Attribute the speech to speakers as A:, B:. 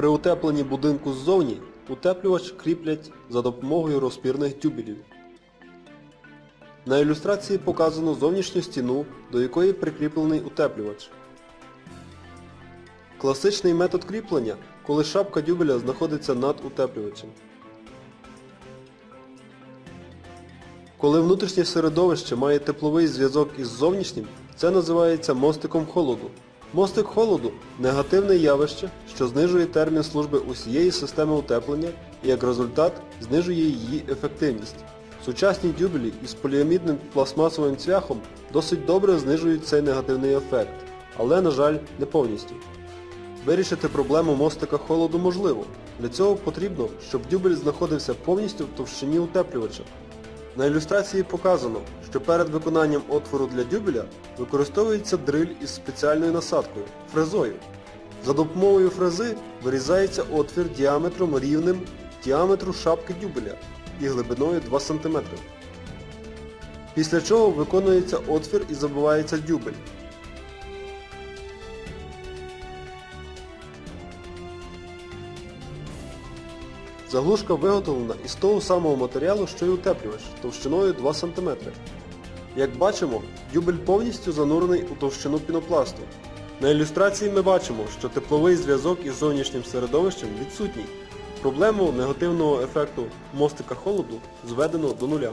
A: При утепленні будинку ззовні утеплювач кріплять за допомогою розпірних тюбелів. На ілюстрації показано зовнішню стіну, до якої прикріплений утеплювач. Класичний метод кріплення, коли шапка дюбеля знаходиться над утеплювачем. Коли внутрішнє середовище має тепловий зв'язок із зовнішнім, це називається мостиком холоду. Мостик холоду негативне явище, що знижує термін служби усієї системи утеплення і як результат знижує її ефективність. Сучасні дюбелі із поліамідним пластмасовим цвяхом досить добре знижують цей негативний ефект, але, на жаль, не повністю. Вирішити проблему мостика холоду можливо. Для цього потрібно, щоб дюбель знаходився повністю в товщині утеплювача. На ілюстрації показано, що перед виконанням отвору для дюбеля використовується дриль із спеціальною насадкою – фрезою. За допомогою фрези вирізається отвір діаметром рівним діаметру шапки дюбеля і глибиною 2 см. Після чого виконується отвір і забивається дюбель. Заглушка виготовлена із того самого матеріалу, що й утеплювач, товщиною 2 см. Як бачимо, дюбель повністю занурений у товщину пінопласту. На ілюстрації ми бачимо, що тепловий зв'язок із зовнішнім середовищем відсутній. Проблему негативного ефекту мостика холоду зведено до нуля.